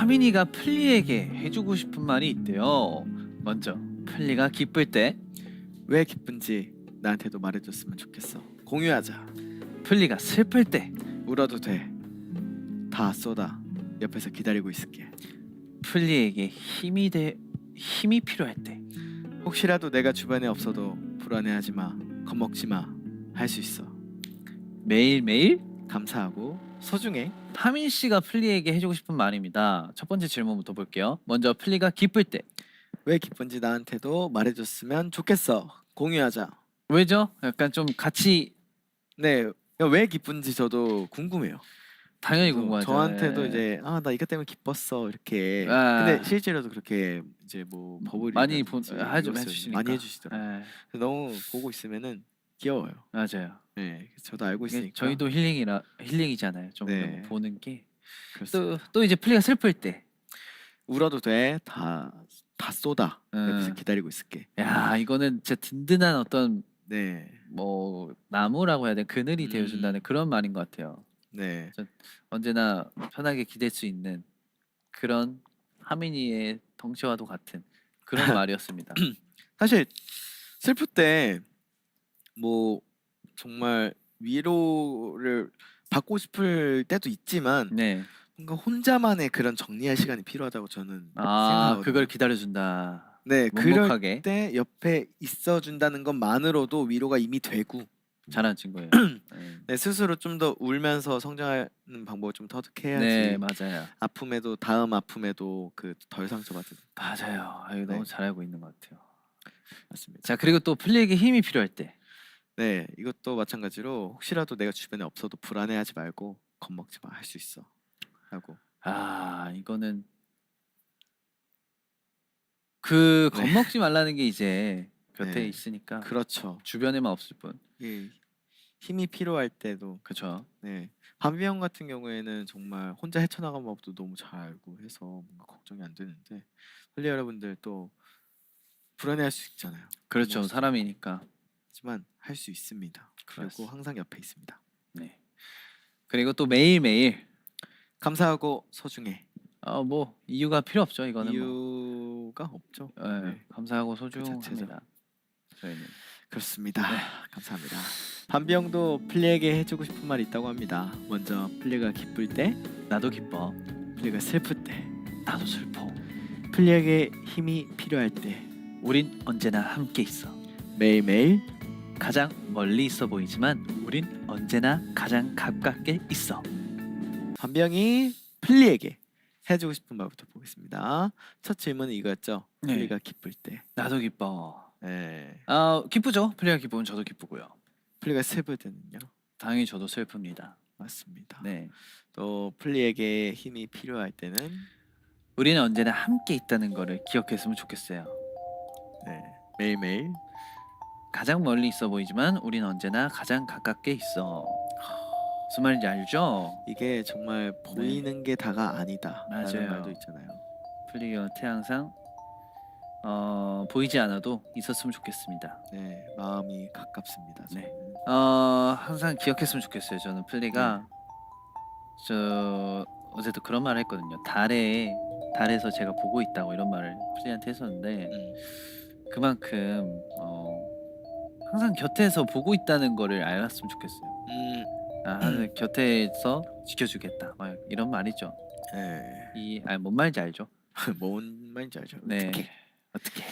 하민이가 플리에게 해주고 싶은 말이 있대요. 먼저 플리가 기쁠 때, 왜 기쁜지 나한테도 말해줬으면 좋겠어. 공유하자. 플리가 슬플 때, 울어도 돼. 다 쏟아. 옆에서 기다리고 있을게. 플리에게 힘이 돼 힘이 필요할 때, 혹시라도 내가 주변에 없어도 불안해하지 마. 겁먹지 마. 할 수 있어. 매일 매일 감사하고 소중해. 하민 씨가 플리에게 해주고 싶은 말입니다. 첫 번째 질문부터 볼게요. 먼저 플리가 기쁠 때, 왜 기쁜지 나한테도 말해줬으면 좋겠어. 공유하자. 왜죠? 약간 좀 같이 네. 왜 기쁜지 저도 궁금해요. 당연히 궁금하죠. 저한테도 네. 이제 아 나 이것 때문에 기뻤어 이렇게. 아. 근데 실제로도 그렇게 이제 뭐 버블이 많이 본- 하죠, 해주시니까. 많이 해주시더라고요. 네, 그래서 너무 보고 있으면은 귀여워요. 맞아요. 네, 저도 알고 이게 있으니까. 저희도 힐링이라 힐링이잖아요. 좀 네. 너무 보는 게. 그렇습니다. 또또 이제 플리가 슬플 때, 울어도 돼. 다 다 쏟아. 음. 옆에서 기다리고 있을게. 야 이거는 진짜 든든한 어떤 네, 뭐 나무라고 해야 돼 그늘이 음. 되어준다는 그런 말인 것 같아요. 네, 언제나 편하게 기댈 수 있는 그런 하민이의 덩치와도 같은 그런 말이었습니다. 사실 슬플 때 뭐 정말 위로를 받고 싶을 때도 있지만 네. 뭔가 혼자만의 그런 정리할 시간이 필요하다고 저는 아 생각하거든요. 그걸 기다려준다. 네, 그럴 묵묵하게 때 옆에 있어 준다는 것만으로도 위로가 이미 되고 잘한 친구예요. 네. 네, 스스로 좀 더 울면서 성장하는 방법을 좀 터득해야지. 네 맞아요. 아픔에도 다음 아픔에도 그 덜 상처받은 맞아요. 아, 이거 네. 너무 잘 알고 있는 것 같아요. 맞습니다. 자 그리고 또 플리에게 힘이 필요할 때 네, 이것도 마찬가지로 혹시라도 내가 주변에 없어도 불안해하지 말고 겁먹지 마, 할 수 있어. 하고 아 이거는 그 네. 겁먹지 말라는 게 이제 곁에 네. 있으니까 그렇죠. 주변에만 없을 뿐. 이게 힘이 필요할 때도 그렇죠. 네. 밤비 형 같은 경우에는 정말 혼자 헤쳐나가는 법도 너무 잘 알고 해서 뭔가 걱정이 안 되는데 홀리 여러분들 또 불안해할 수 있잖아요. 그렇죠. 사람이니까. 하지만 할 수 있습니다. 그리고 그렇습니다. 항상 옆에 있습니다. 네. 그리고 또 매일 매일 감사하고 소중해. 어뭐 이유가 필요 없죠. 이거는 뭐. 이유가 없죠. 예, 네. 감사하고 자체죠. 소중합니다. 저희는 그렇습니다. 네. 감사합니다. 밤비 형도 플리에게 해주고 싶은 말이 있다고 합니다. 먼저 플리가 기쁠 때, 나도 기뻐. 플리가 슬플 때, 나도 슬퍼. 플리에게 힘이 필요할 때 우린 언제나 함께 있어. 매일매일 가장 멀리 있어 보이지만 우린 언제나 가장 가깝게 있어. 형이 플리에게 해주고 싶은 말부터 보겠습니다. 첫 질문은 이거였죠. 네. 플리가 기쁠 때. 나도 기뻐. 네. 아 기쁘죠. 플레이가 기쁘면 저도 기쁘고요. 플리가 슬플 때는요. 당연히 저도 슬픕니다. 맞습니다. 네. 또 플리에게 힘이 필요할 때는 우리는 언제나 함께 있다는 거를 기억했으면 좋겠어요. 네. 매일매일 가장 멀리 있어 보이지만 우리는 언제나 가장 가깝게 있어. 무슨 말인지 알죠? 이게 정말 보이는 게 다가 아니다. 라는 네. 맞아요. 말도 있잖아요. 플리어한테 항상 어, 보이지 않아도 있었으면 좋겠습니다. 네, 마음이 가깝습니다. 네. 저는. 어, 항상 기억했으면 좋겠어요. 저는 플리가 저 어제도 그런 말을 했거든요. 달에 달에서 제가 보고 있다고 이런 말을 플리한테 했었는데 음, 그만큼 어, 항상 곁에서 보고 있다는 거를 알았으면 좋겠어요. 음, 아, 항상 곁에서 지켜주겠다. 막 이런 말이죠. 네. 이, 아니 뭔 말인지 알죠? 뭔 말인지 알죠? 네. 어떻게? 어떻게?